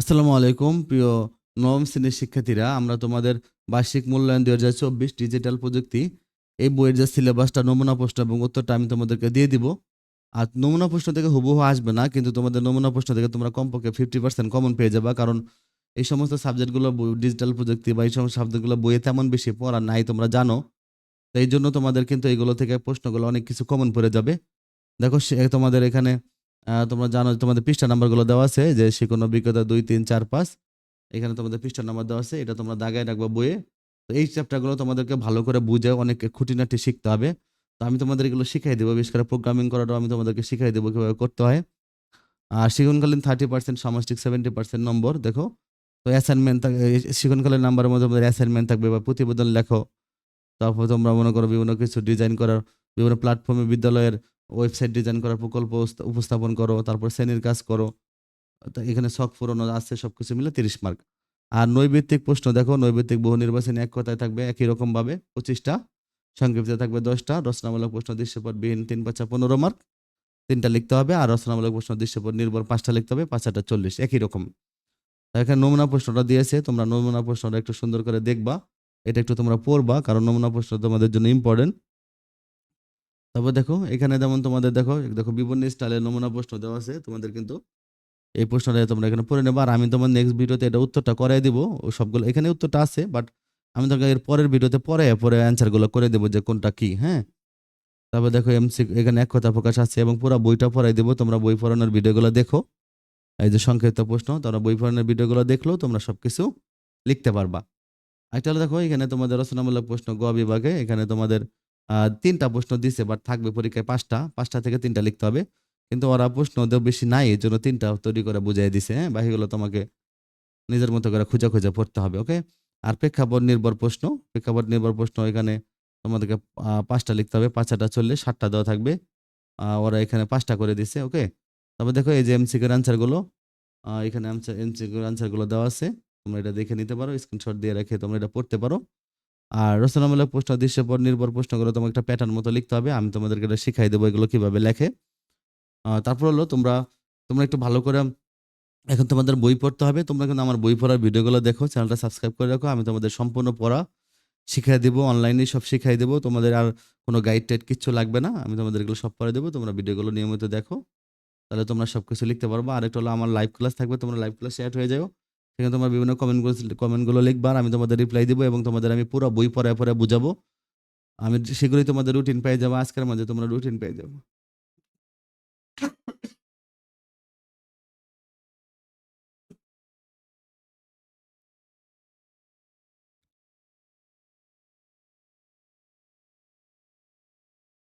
আসসালামু আলাইকুম, প্রিয় নবম শ্রেণির শিক্ষার্থীরা। আমরা তোমাদের বার্ষিক মূল্যায়ন দুই হাজার চব্বিশ ডিজিটাল প্রযুক্তি এই বইয়ের যে সিলেবাসটা, নমুনা প্রশ্ন এবং উত্তরটা আমি তোমাদেরকে দিয়ে দিব। আর নমুনা প্রশ্ন থেকে হুবহু আসবে না, কিন্তু তোমাদের নমুনা প্রশ্ন থেকে তোমরা কমপক্ষে ফিফটি পার্সেন্ট কমন পেয়ে যাবা, কারণ এই সমস্ত সাবজেক্টগুলো ডিজিটাল প্রযুক্তি বা এই সমস্ত সাবজেক্টগুলো বইয়ে তেমন বেশি পড়া নাই, তোমরা জানো। তো এই জন্য তোমাদের কিন্তু এইগুলো থেকে প্রশ্নগুলো অনেক কিছু কমন পড়ে যাবে। দেখো তোমাদের এখানে তোমরা জানো তোমাদের পৃষ্ঠা নাম্বারগুলো দেওয়া আছে, যে সে কোনো অভিজ্ঞতা দুই, তিন, চার, পাঁচ। এখানে তোমাদের পৃষ্ঠা নাম্বার দেওয়া আছে, এটা তোমরা দাগায় রাখবা বইয়ে। তো এই চ্যাপ্টারগুলো তোমাদেরকে ভালো করে বুঝে অনেক খুঁটিনাটি শিখতে হবে। তো আমি তোমাদের এগুলো শিখাই দেবো, বিশেষ করে প্রোগ্রামিং করাটাও আমি তোমাদেরকে শিখাই দেবো কীভাবে করতে হয়। আর শিক্ষণকালীন থার্টি পার্সেন্ট সামষ্টিক সেভেন্টি পার্সেন্ট নম্বর, দেখো। তো অ্যাসাইনমেন্ট শিক্ষণকালীন নাম্বারের মধ্যে তোমাদের অ্যাসাইনমেন্ট থাকবে বা প্রতিবেদন লেখো। তারপর তোমরা মনে করো বিভিন্ন কিছু ডিজাইন করার, বিভিন্ন প্ল্যাটফর্মে বিদ্যালয়ের ওয়েবসাইট ডিজাইন করার প্রকল্প উপস্থাপন করো, তারপর শ্রেণির কাজ করো। তা এখানে শখ পূরণ আছে, সবকিছু মিলে তিরিশ মার্ক। আর নৈবেত্তিক প্রশ্ন, দেখো নৈবেত্তিক বহু নির্বাচনী এক কথায় থাকবে একই রকমভাবে, পঁচিশটা, সংক্ষিপ্ত থাকবে দশটা, রচনামূলক প্রশ্ন দৃশ্যপট বিহীন তিন, পাঁচা পনেরো মার্ক। তিনটা লিখতে হবে আর রচনামূলক প্রশ্ন দৃশ্যপট নির্ভর, পাঁচটা লিখতে হবে পাঁচটা চল্লিশ, একই রকম। এখানে নমুনা প্রশ্নটা দিয়েছে, তোমরা নমুনা প্রশ্নটা একটু সুন্দর করে দেখবা, এটা একটু তোমরা পড়বা, কারণ নমুনা প্রশ্ন তোমাদের জন্য ইম্পর্টেন্ট তারপর দেখো, এখানে যেমন তোমাদের দেখো দেখো বিভিন্ন স্টাইলের নমুনা প্রশ্ন দেওয়া আছে, তোমাদের কিন্তু এই প্রশ্নটা তোমরা এখানে পড়ে নেবা। আর আমি তোমার নেক্সট ভিডিওতে এটা উত্তরটা করাই দিব সবগুলো, এখানে উত্তরটা আছে বাট আমি তোমাকে এর পরের ভিডিওতে পরে পরে অ্যান্সারগুলো করে দেবো যে কোনটা কি হ্যাঁ? তারপর দেখো এমসি এখানে এক কথা প্রকাশ আছে এবং পুরো বইটা পড়াই দেবো, তোমরা বই পড়ানোর ভিডিওগুলো দেখো। এই যে সংক্ষিপ্ত প্রশ্ন, তোমরা বই পড়ানোর ভিডিওগুলো দেখলেও তোমরা সবকিছু লিখতে পারবা। একটা দেখো, এখানে তোমাদের রচনামূলক প্রশ্ন গ বিভাগে, এখানে তোমাদের তিনটা প্রশ্ন দিছে বাট থাকবে পরীক্ষায় পাঁচটা। পাঁচটা থেকে তিনটা লিখতে হবে। কিন্তু ওরা প্রশ্ন ওদের বেশি নাই এই জন্য তিনটা তৈরি করে বুঝাই দিছে হ্যাঁ? বাকিগুলো তোমাকে নিজের মতো করে খুঁজে খুঁজে পড়তে হবে ওকে আর প্রেক্ষাপট নির্ভর প্রশ্ন, প্রেক্ষাপট নির্ভর প্রশ্ন এখানে তোমাদেরকে পাঁচটা লিখতে হবে, পাঁচটা চললে সাতটা দেওয়া থাকবে। ওরা এখানে পাঁচটা করে দিছে ওকে তবে দেখো এই যে এমসিকের আনসারগুলো এখানে এমসিকের আনসারগুলো দেওয়া আছে। তোমরা এটা দেখে নিতে পারো স্ক্রিনশট দিয়ে রেখে তোমরা এটা পড়তে পারো। আর রচনামূলক প্রশ্ন, দৃশ্যপট, নির্ভর প্রশ্নগুলো তোমাকে একটা প্যাটার্ন মতো লিখতে হবে। আমি তোমাদেরকে এটা শিখাই দেবো এগুলো কীভাবে লেখে। তারপর হলো তোমরা তোমরা একটু ভালো করে এখন তোমাদের বই পড়তে হবে। তোমরা কিন্তু আমার বই পড়ার ভিডিওগুলো দেখো, চ্যানেলটা সাবস্ক্রাইব করে রাখো। আমি তোমাদের সম্পূর্ণ পড়া শিখাই দেবো অনলাইনে সব শিখাই দেবো। তোমাদের আর কোনো গাইড টাইড কিচ্ছু লাগবে না। আমি তোমাদের এগুলো সব পড়ে দেবো। তোমরা ভিডিওগুলো নিয়মিত দেখো। তাহলে তোমরা সব কিছু লিখতে পারব। আর একটা হলো আমার লাইভ ক্লাস থাকবে। তোমরা লাইভ ক্লাসে অ্যাড হয়ে যাও। সেখানে তোমার বিভিন্ন কমেন্টগুলো কমেন্টগুলো লিখবার আমি তোমাদের রিপ্লাই দেবো এবং তোমাদের আমি পুরো বই পড়ায় পড়ে বুঝাবো। আমি সেগুলোই তোমাদের রুটিন পেয়ে যাব। আজকের মাঝে তোমরা রুটিন পেয়ে যাব।